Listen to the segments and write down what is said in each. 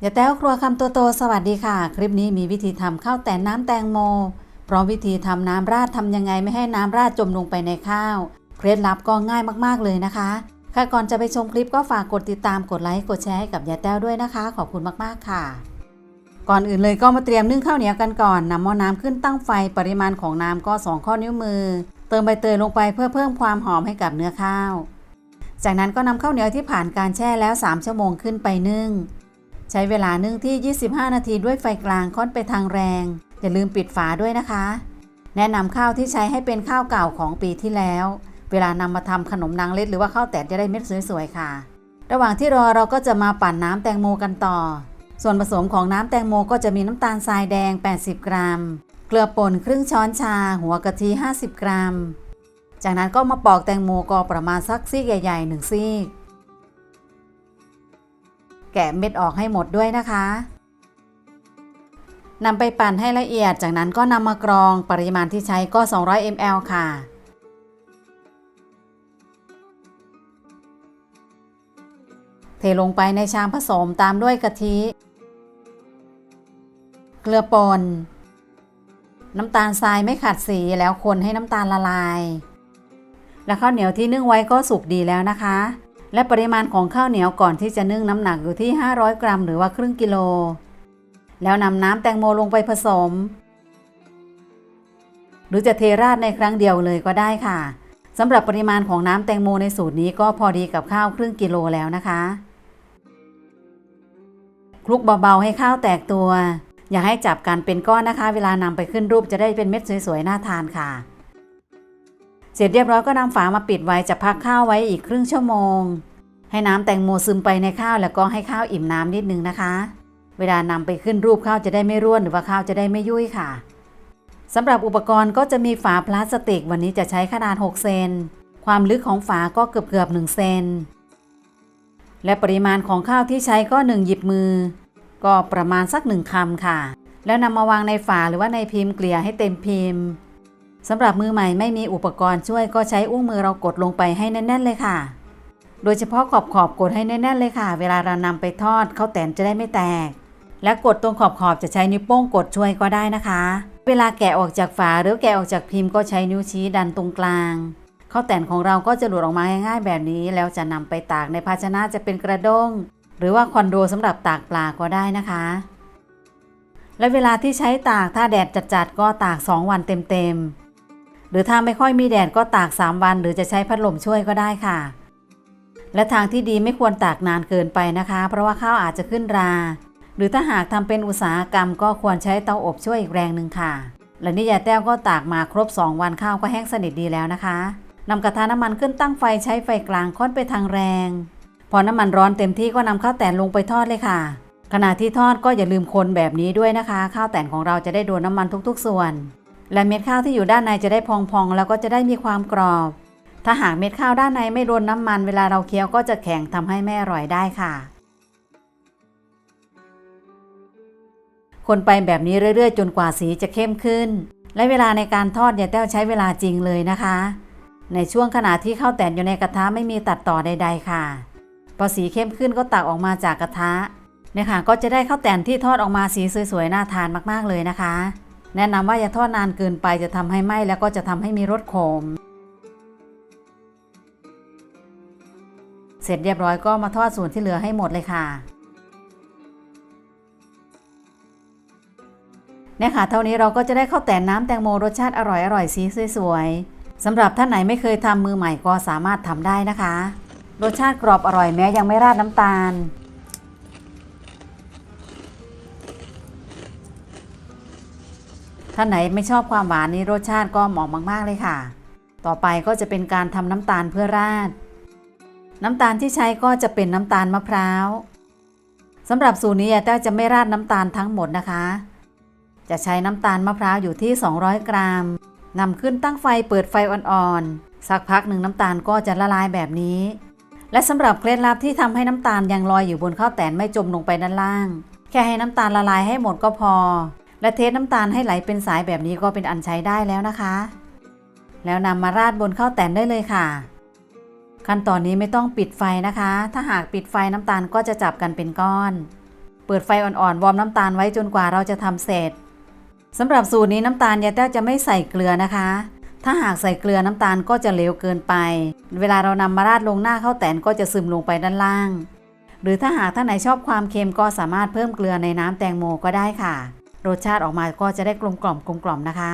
อย่าแต้วครัวคำตัวโตสวัสดีค่ะ คลิปนี้มีวิธีทำข้าวแต่น้ำแตงโม พร้อมวิธีทำน้ำราดทำยังไงไม่ให้น้ำราดจมลงไปในข้าว เคล็ดลับก็ง่ายมากๆเลยนะคะ ค่ะก่อนจะไปชมคลิปก็ฝากกดติดตามกดไลค์กดแชร์ให้กับยาแต้วด้วยนะคะ ขอบคุณมากๆค่ะ ก่อนอื่นเลยก็มาเตรียมนึ่งข้าวเหนียวกันก่อนนำหม้อน้ำขึ้นตั้งไฟปริมาณของน้ำก็ 2 ข้อนิ้วมือ เติมใบเตยลงไปเพื่อเพิ่มความหอมให้กับเนื้อข้าว จากนั้นก็นำข้าวเหนียวที่ผ่านการแช่แล้ว 3 ชั่วโมงขึ้นไปนึ่ง ใช้เวลานึ่งที่ 25 นาทีด้วยไฟกลางค่อนไปทางแรง อย่าลืมปิดฝาด้วยนะคะ แนะนำข้าวที่ใช้ให้เป็นข้าวเก่าของปีที่แล้ว เวลานำมาทำขนมนางเล็ดหรือว่าข้าวแตนจะได้เม็ดสวยๆค่ะ ระหว่างที่รอเราก็จะมาปั่นน้ำแตงโมกันต่อ ส่วนผสมของน้ำแตงโมก็จะมีน้ำตาลทรายแดง 80 กรัม เกลือป่นครึ่งช้อนชา หัวกะทิ 50 กรัม จากนั้นก็มาปอกแตงโมก็ประมาณสักซีกใหญ่ๆหนึ่งซีก แกะเม็ดออกให้หมดด้วยนะคะนำไปปั่นให้ละเอียด จากนั้นก็นำมากรองปริมาณที่ใช้ก็ 200 ml ค่ะ เทลงไปในชามผสมตามด้วยกะทิ เกลือป่น น้ำตาลทรายไม่ขัดสีแล้วคนให้น้ำตาลละลาย และข้าวเหนียวที่นึ่งไว้ก็สุกดีแล้วนะคะ และปริมาณของข้าวเหนียวก่อนที่จะนึ่งน้ำหนักอยู่ที่ 500 กรัม หรือว่าครึ่งกิโล แล้วนำน้ำแตงโมลงไปผสม หรือจะเทราดในครั้งเดียวเลยก็ได้ค่ะสำหรับปริมาณของน้ำแตงโมในสูตรนี้ก็พอดีกับข้าวครึ่งกิโลแล้วนะคะคลุกเบาๆให้ข้าวแตกตัว อย่าให้จับกันเป็นก้อนนะคะ เวลานำไปขึ้นรูปจะได้เป็นเม็ดสวยๆน่าทานค่ะ เสร็จเรียบร้อยก็นำฝามาปิดไว้จะพักข้าวไว้อีกครึ่งชั่วโมง ให้น้ำแตงโมซึมไปในข้าวแล้วก็ให้ข้าวอิ่มน้ำนิดนึงนะคะ เวลานำไปขึ้นรูปข้าวจะได้ไม่ร่วนหรือว่าข้าวจะได้ไม่ยุ่ยค่ะสำหรับอุปกรณ์ก็จะมีฝาพลาสติก วันนี้จะใช้ขนาด 6 เซน ความลึกของฝาก็เกือบเกือบ1เซน และปริมาณของข้าวที่ใช้ก็ 1 หยิบมือ ก็ประมาณสักหนึ่งคำค่ะ แล้วนำมาวางในฝาหรือว่าในพิมพ์เกลี่ยให้เต็มพิมพ์ สำหรับมือใหม่ไม่มีอุปกรณ์ช่วยก็ใช้อุ้งมือเรากดลงไปให้แน่น ๆ เลยค่ะ โดยเฉพาะขอบขอบกดให้แน่น ๆ เลยค่ะ เวลาเรานำไปทอดข้าวแตนจะได้ไม่แตก และกดตรงขอบขอบจะใช้นิ้วโป้งกดช่วยก็ได้นะคะ เวลาแกะออกจากฝาหรือแกะออกจากพิมพ์ก็ใช้นิ้วชี้ดันตรงกลางข้าวแตนของเราก็จะหลุดออกมาง่ายๆแบบนี้ แล้วจะนำไปตากในภาชนะจะเป็นกระด้ง หรือว่าคอนโดสำหรับตากปลาก็ได้นะคะและเวลาที่ใช้ตากถ้าแดดจัดๆก็ตาก 2 วันเต็มๆ รือถ้าไม่ค่อยมีแดดก็ตาก 3 วัน หรือจะใช้พัดลมช่วยก็ได้ค่ะ และทางที่ดีไม่ควรตากนานเกินไปนะคะ เพราะว่าข้าวอาจจะขึ้นรา หรือถ้าหากทำเป็นอุตสาหกรรม ก็ควรใช้เตาอบช่วยอีกแรงหนึ่งค่ะ และนี่ยายแต้วก็ตากมาครบ 2 วันข้าวก็แห้งสนิทดีแล้วนะคะนำกระทะน้ำมันขึ้นตั้งไฟใช้ไฟกลางค่อนไปทางแรง พอน้ำมันร้อนเต็มที่ก็นำข้าวแตนลงไปทอดเลยค่ะ ขณะที่ทอดก็อย่าลืมคนแบบนี้ด้วยนะคะ ข้าวแตนของเราจะได้โดนน้ำมันทุก ๆ ส่วน และเม็ดข้าวที่อยู่ด้านในจะได้พองๆ แล้วก็จะได้มีความกรอบ ถ้าหากเม็ดข้าวด้านในไม่โดนน้ำมันเวลาเราเคี้ยวก็จะแข็งทำให้ไม่อร่อยได้ค่ะ คนไปแบบนี้เรื่อยๆ จนกว่าสีจะเข้มขึ้น และเวลาในการทอดอย่าแต้วใช้เวลาจริงเลยนะคะ ในช่วงขณะที่ข้าวแตนอยู่ในกระทะไม่มีตัดต่อใด ๆ ค่ะ พอสีเข้มขึ้นก็ตักออกมาจากกระทะเนี่ยค่ะก็จะได้ข้าวแตนที่ทอดออกมาสีสวยๆน่าทานมากๆเลยนะคะ แนะนำว่าอย่าทอดนานเกินไปจะทำให้ไหม้แล้วก็จะทำให้มีรสขม เสร็จเรียบร้อยก็มาทอดส่วนที่เหลือให้หมดเลยค่ะเนี่ยค่ะเท่านี้เราก็จะได้ข้าวแตนน้ำแตงโมรสชาติอร่อยอร่อยสีสวยๆสำหรับท่านไหนไม่เคยทำมือใหม่ก็สามารถทำได้นะคะ รสชาติกรอบอร่อยแม้ยังไม่ราดน้ำตาล ท่าไหนไม่ชอบความหวานนี้รสชาติก็เหมาะมาก ๆ เลยค่ะ ต่อไปก็จะเป็นการทำน้ำตาลเพื่อราด น้ำตาลที่ใช้ก็จะเป็นน้ำตาลมะพร้าวสำหรับสูตรนี้ยายแต้จะไม่ราดน้ำตาลทั้งหมดนะคะ จะใช้น้ำตาลมะพร้าวอยู่ที่ 200 กรัมนำขึ้นตั้งไฟเปิดไฟอ่อนๆ สักพักหนึ่งน้ำตาลก็จะละลายแบบนี้ และสำหรับเคล็ดลับที่ทำให้น้ำตาลยังลอยอยู่บนข้าวแตนไม่จมลงไปด้านล่าง แค่ให้น้ำตาลละลายให้หมดก็พอ และเทน้ำตาลให้ไหลเป็นสายแบบนี้ก็เป็นอันใช้ได้แล้วนะคะ แล้วนำมาราดบนข้าวแตนได้เลยค่ะ ขั้นตอนนี้ไม่ต้องปิดไฟนะคะ ถ้าหากปิดไฟน้ำตาลก็จะจับกันเป็นก้อน เปิดไฟอ่อนๆวอร์มน้ำตาลไว้จนกว่าเราจะทำเสร็จสำหรับสูตรนี้น้ำตาลยายแต้วจะไม่ใส่เกลือนะคะ ถ้าหากใส่เกลือน้ำตาลก็จะเหลวเกินไป เวลาเรานำมาราดลงหน้าข้าวแตนก็จะซึมลงไปด้านล่าง หรือถ้าหากท่านไหนชอบความเค็มก็สามารถเพิ่มเกลือในน้ำแตงโมก็ได้ค่ะ รสชาติออกมาก็จะได้กลมกล่อมกลมกล่อมนะคะ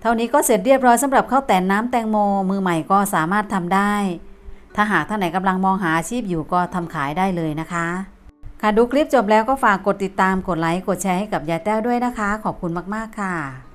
เท่านี้ก็เสร็จเรียบร้อยสำหรับข้าวแตนน้ำแตงโม มือใหม่ก็สามารถทำได้ ถ้าหากท่านไหนกำลังมองหาอาชีพอยู่ก็ทำขายได้เลยนะคะ ค่ะดูคลิปจบแล้วก็ฝากกดติดตามกดไลค์กดแชร์ให้กับยายแต้วด้วยนะคะ ขอบคุณมากๆค่ะ